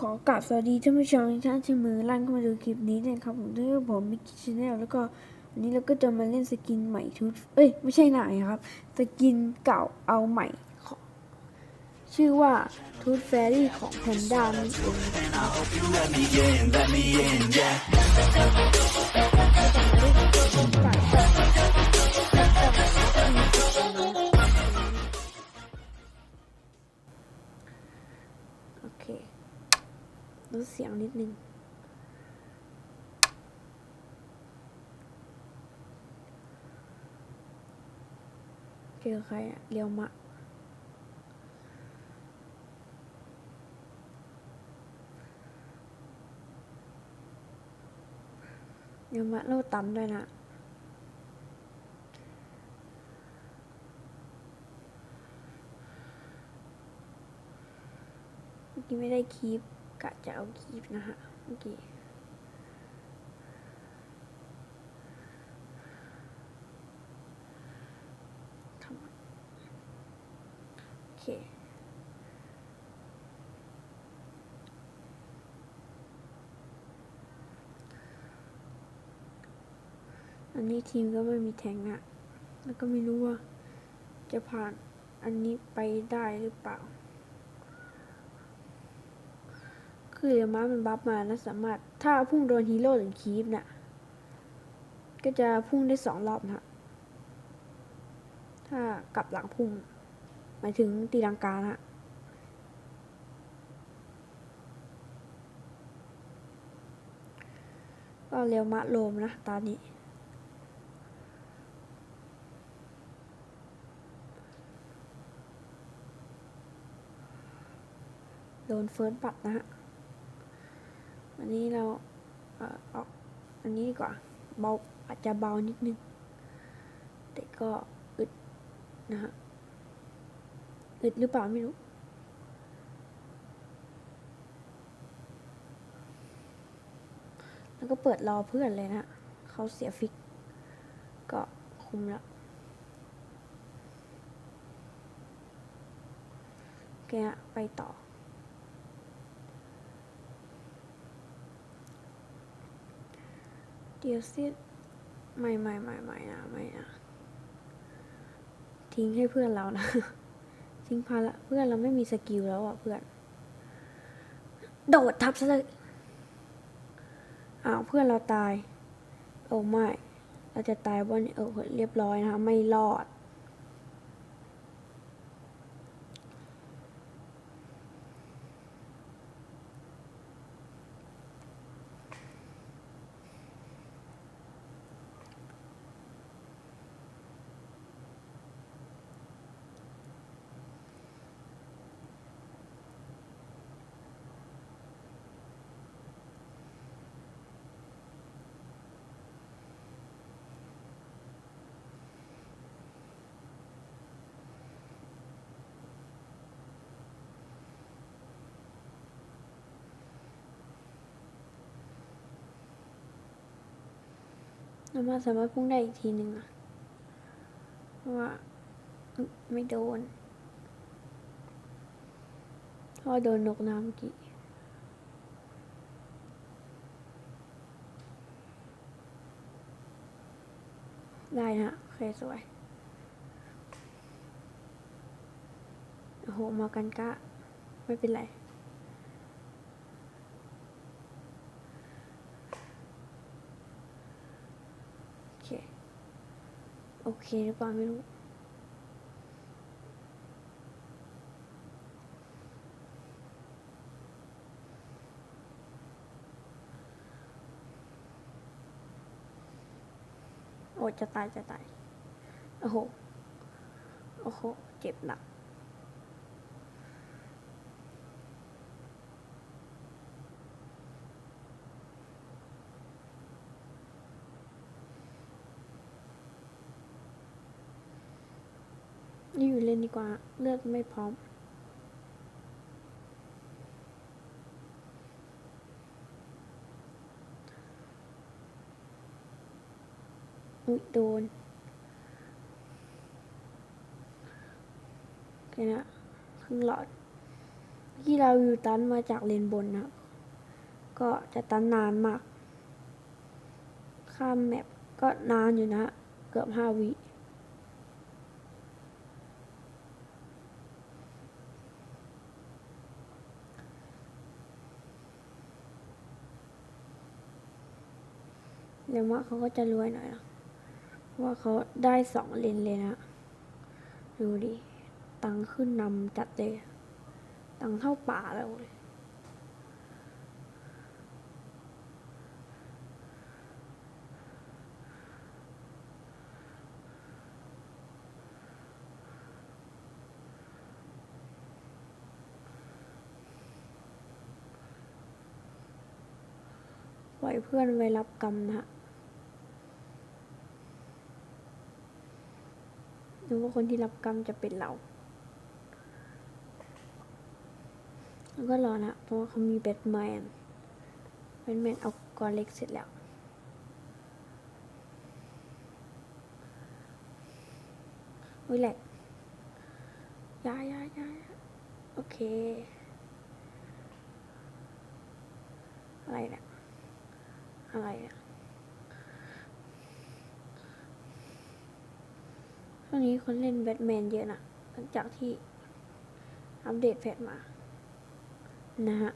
ขอกราบสวัสดีท่านผู้ชมท่านที่มือลั่นเข้ามาดูคลิปนี้นะครับผมด้วยผมมิกกี้ชาแนลแล้วก็วันนี้เราก็จะมาเล่นสกินใหม่ชุด เอ้ยไม่ใช่หนครับ สกินเก่าเอาใหม่ของชื่อว่าทูตแฟรี่ของแพนด้านั่นเองนะครับ ลดเสียงนิดนึง เจอใครอะเรียวมะเรียวมะโลดต่ำด้วยนะี้ไม่ได้คีบ กะจะเอาคีบนะฮะเมื่อกี้โอเคอันนี้ทีมก็ไม่มีแทงอะแล้วก็ไม่รู้ว่าจะผ่านอันนี้ไปได้หรือเปล่า คือเดี๋ยม้ามันบัฟมานะสามารถ ถ้าพุ่งโดนฮีโร่หรือคีฟเนี่ยก็จะพุ่งได้สองรอบนะถ้ากลับหลังพุ่ง หมายถึงตีลังกานะก็เรียวมะโลมนะ ตอนนี้โดนเฟิร์สบัตนะฮะ อันนี้เราเอ่อเอาอันนี้ดีกว่าเบาอาจจะเบานิดนึง แต่ก็อึดนะฮะอึดหรือเปล่าไม่รู้แล้วก็เปิดรอเพื่อนเลยนะเขาเสียฟิก ก็คุมแล้วโอเคฮะไปต่อ เดี๋ยวสิไม่ไม่ไม่ไม่นะไม่นะทิ้งให้เพื่อนเรานะทิ้งพาละเพื่อนเราไม่มีสกิลแล้วอะเพื่อน โดดทับซะเลยอ้าวเพื่อนเราตาย โอ้ไม่เราจะตายบนเออเรียบร้อยนะคะไม่รอด เรามาสามารถพุ่งได้อีกทีหนึ่งอะเพราะว่าไม่โดนเพราะว่าโดนนกน้ำกี้ได้นะโอเคสวย โอ้โห มากันกะ ไม่เป็นไร โอเค โอ เคหรือเปล่าไม่รู้โอ้จะตายจะตาย โอ้โห โอ้โห เจ็บหนัก ล่นดีกว่า เลือดไม่พร้อม อุ๊ยโดนโอเคนะครึ่งหลอดโอที่เราอยู่ตันมาจากเลนบนนะ ก็จะตันนานมาก ข้ามแมปก็นานอยู่นะ เกือบห้าวิ เดี๋ยวมะเขาก็จะรวยหน่อยนะเพราะว่าเขาได้สองเลนเลยนะ ดูดิ ตังขึ้นนำจัดเลย ตังเท่าป่าแล้วเลยปล่อยเพื่อนไว้รับกรรมนะ ฮะดูว่าคนที่รับกรรมจะเป็นเราแล้วก็รอนะเพราะว่าเขามีแบทแมนแบทแมนเอากอเล็กเสร็จแล้วอุ้ยแหลกยายยายายโอเค อะไรเนี่ยอะไรเนี่ย ช่วงนี้คนเล่นแบทแมนเยอะนะหลังจากที่อัปเดตแพทมา นะฮะ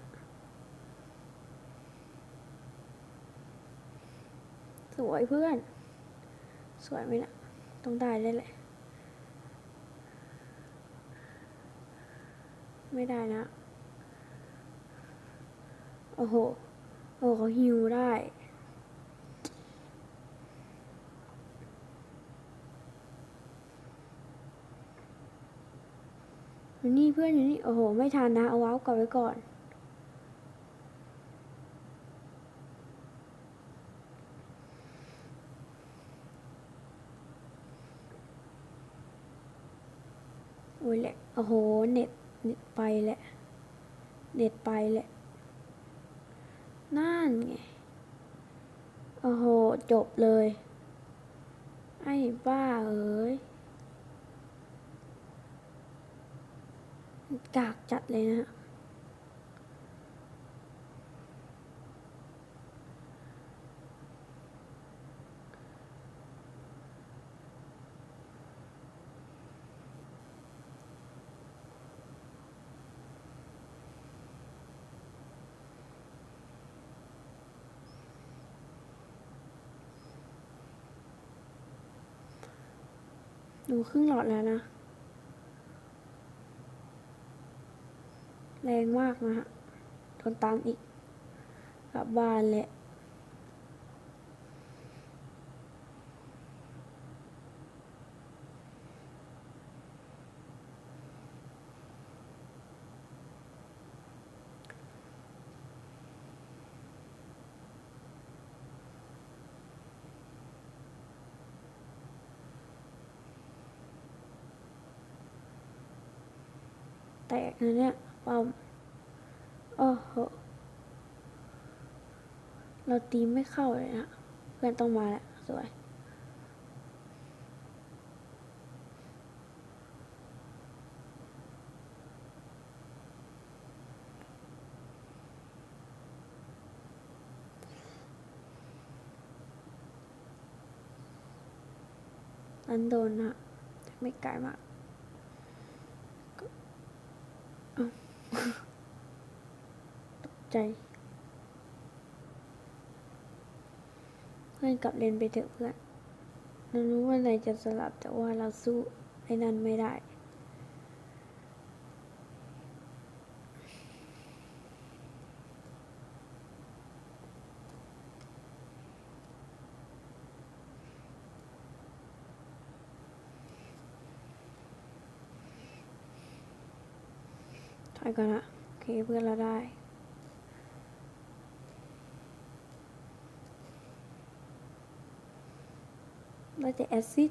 สวยเพื่อน สวยไหมนะต้องได้เลยแหละ ไม่ได้นะ โอ้โห โอ้เขาฮิวได้ อยู่นี่เพื่อนอยู่นี่ โอ้โห ไม่ทันนะ เอาว้าวกลับไว้ก่อน โอ้ยแหละ โอ้โห เน็ต เน็ตไปแหละ เน็ตไปแหละ นั่นไง โอ้โห จบเลย ไอ้บ้าเอ้ย กากจัดเลยนะฮะดูครึ่งหลอดแล้วนะ แรงมากนะฮะโดนตามอีกกลับบ้านแหละแตกนะเนี่ย ป้อมโอ้โหเราตีไม่เข้าเลยนะเพื่อนต้องมาแล้วสวยอันโดนนะไม่ไกลมากเอ้า ตก ใจเพื่อนกลับเลนไปเถอะเพื่อนเรารู้ว่านายจะสลับแต่ว่าเราสู้ไอ้นั่นไม่ได้ถอยก่อนนะโอเคเพื่อนเราได้ เราจะแอซิด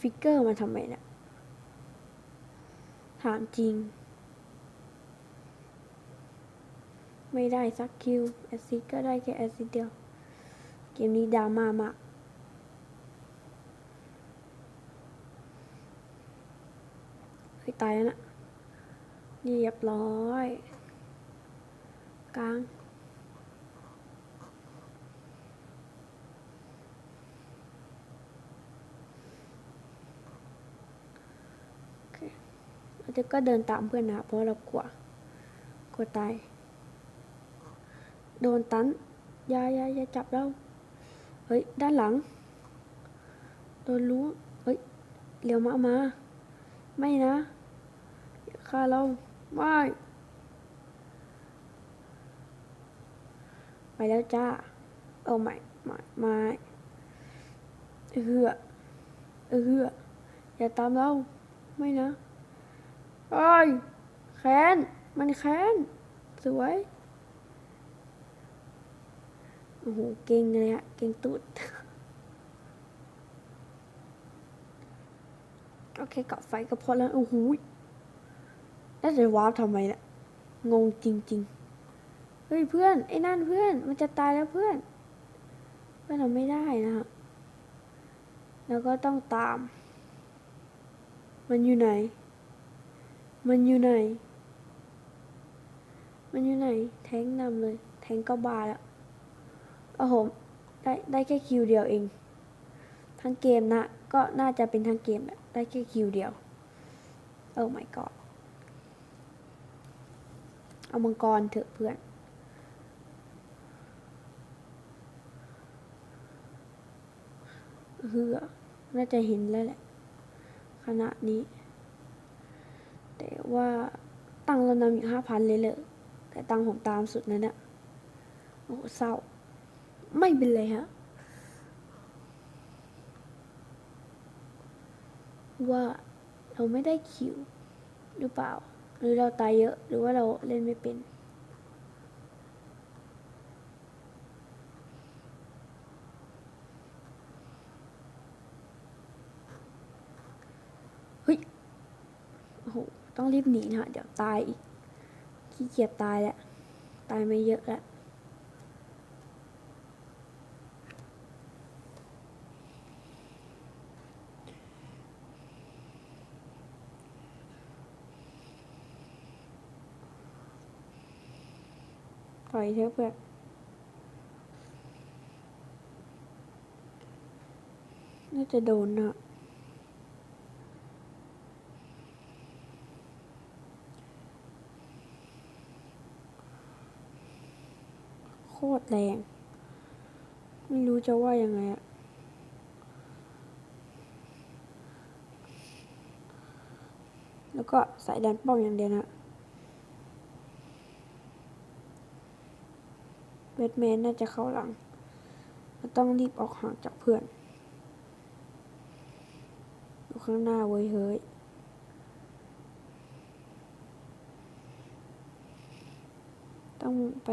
ฟิกเกอร์มาทำไมเนี่ยถามจริง ไม่ได้สักคิวแอซิดก็ได้แค่แอซิดเดียว เกมนี้ดราม่ามากเฮ้ตายแล้วนะเรียบร้อย กลางเคเราจะก็เดินตามเพื่อนนะเพราะเรากลัวกลัวตาย โดนตันอยาอยาอย่าจับเราเฮ้ย ด้านหลัง โดนรู้เฮ้ยเลี้ยวมามา ไม่นะอย่าฆ่าเรา ไม่ ไปแล้วจ้า เอาใหม่ใหม่ใหม่เอือเอืออย่าตามเรา ไม่นะเอ้ยแค้นมันแค้นสวยโอ้โห เก่งเลยอะเก่งตุดโอเคเกาะไฟก็พอแล้ว โอ้โหแล้วจะวาร์ปทำไมเนี่ยงงจริง ๆ เฮ้ยเพื่อน ไอ้นั่นเพื่อน มันจะตายแล้วเพื่อน เพื่อนเราไม่ได้นะฮะ แล้วก็ต้องตาม มันอยู่ไหน มันอยู่ไหน มันอยู่ไหน แทงนำเลย แทงก็บาแล้ว โอ้โหได้ได้แค่คิวเดียวเอง ทั้งเกมนะ ก็น่าจะเป็นทั้งเกมแหละได้แค่คิวเดียว โอ้ my god เอามังกรเถอะเพื่อนเฮือน่าจะเห็นแล้วแหละขณะนี้ แต่ว่าตังเรานำอีกห้าพันเลยเลยแต่ตังผมตามสุดนั่นอะโอ้เศร้า ไม่เป็นไรฮะ ว่าเราไม่ได้คิวหรือเปล่า หรือเราตายเยอะ หรือว่าเราเล่นไม่เป็นเฮ้ยโอ้โหต้องรีบหนีนะฮะเดี๋ยวตายอีกขี้เกียจตายแล้ว ตายไม่เยอะแล้ว อยเถอะเพื่อนน่าจะโดนนะโคตรแรง ไม่รู้จะว่ายังไงอะแล้วก็ใส่ดันป้องอย่างเดียวนะ แบ ทแมนน่าจะเข้าหลังเราต้องรีบออกห่างจากเพื่อนอยู่ข้างหน้าเว้ยเฮ้ยต้องไป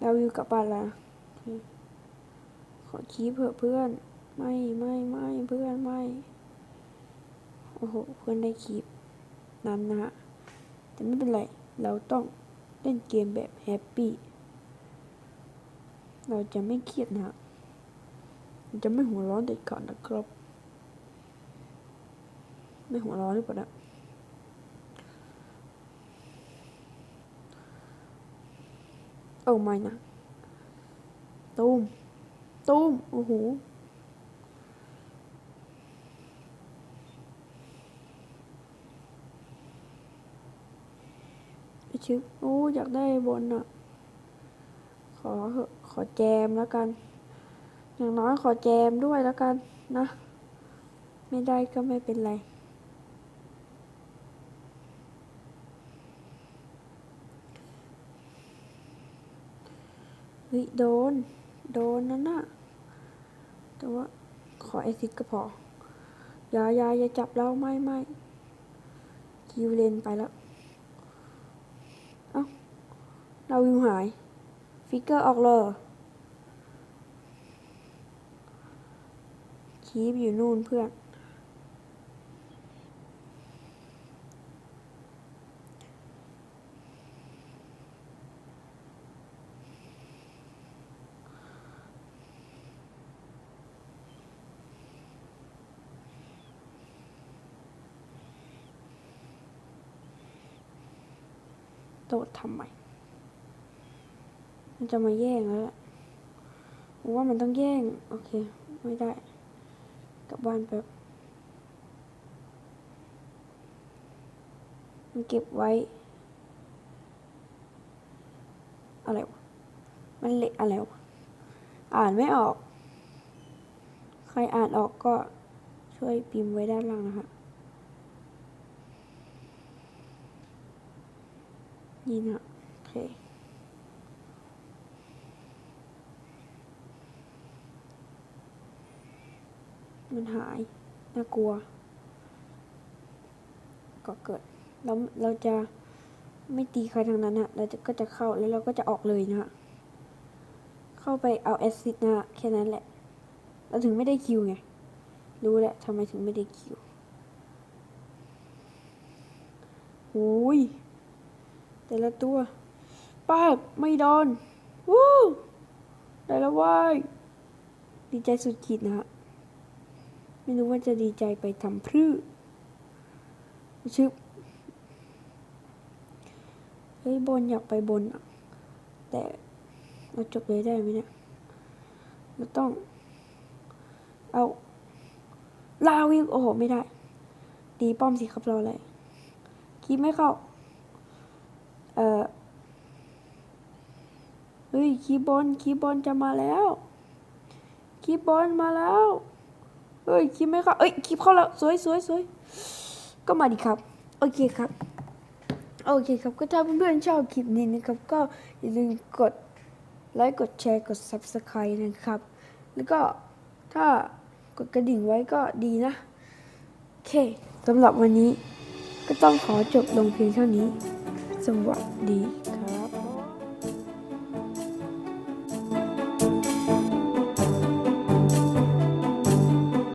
เราอยู่กับบ้านละขอคีเผื่อเพื่อน ไม่ไม่ไม่เพื่อนไม่โอ้โหเพื่อนได้คีบนั้นนะฮะแต่ไม่เป็นไร เราต้อง เล่นเกมแบบแฮปปี้ เราจะไม่เครียดนะจะไม่หัวร้อนเด็ดขาดนะครับ ไม่หัวร้อนหรือเปล่านะโอ้ไม่นะ ตูมตูมโอ้โห ชึกโอ้อยากได้บนอะขอขอแจมแล้วกัน อย่างน้อยขอแจมด้วยแล้วกันนะ ไม่ได้ก็ไม่เป็นไรเฮ้ยโดน โดนนั่นน่ะแต่ว่าขอไอซิดก็พออย่าอย่าอย่าจับเราไม่ไม่คิวเลนไปแล้ว เอ้า เราวิวหาย ฟิกเกอร์ออกเลยคีบอยู่นู่นเพื่อนโตดทำไม มันจะมาแย่งแล้วว่ามันต้องแย่ง โอเค ไม่ได้ กลับบ้านแป๊บมันเก็บไว้ อะไรวะ มันเละอะไรวะ อ่านไม่ออก ใครอ่านออกก็ช่วยพิมพ์ไว้ด้านล่างนะคะ นี่นะโอเค มันหาย น่ากลัว ก็เกิดเราเราจะไม่ตีใครทางนั้นฮะเราจะก็จะเข้าแล้วเราก็จะออกเลยนะฮะ เข้าไปเอาแอซิดนะฮะแค่นั้นแหละ เราถึงไม่ได้คิวไง รู้แหละทำไมถึงไม่ได้คิวโอ้ยแต่ละตัวป้าบไม่โดน วู้ได้แล้วว้ายดีใจสุดขีดนะฮะ ไม่รู้ว่าจะดีใจไปทำพรื้ชึบเฮ้ยบนอยากไปบนอะแต่เราจบเลยได้ไหมเนี่ยเราต้อง เอาลาวิวโอ้โห ไม่ได้ตีป้อมสิครับรออะไรคิดไม่เข้า เออเฮ้ยคีบอลคีบอลจะมาแล้ว คีบอลมาแล้ว เฮ้ยคีย์ไม่เข้าเอ้ยคีย์เข้าแล้วสวยสวยสวยก็มาดิครับ โอเคครับ โอเคครับก็ถ้าเพื่อนๆชอบคลิปนี้นะครับ ก็อย่าลืมกดไลค์กดแชร์กด Subscribe นะครับ แล้วก็ถ้ากดกระดิ่งไว้ก็ดีนะ โอเคสำหรับวันนี้ก็ต้องขอจบลงเพียงเท่านี้ สวัสดี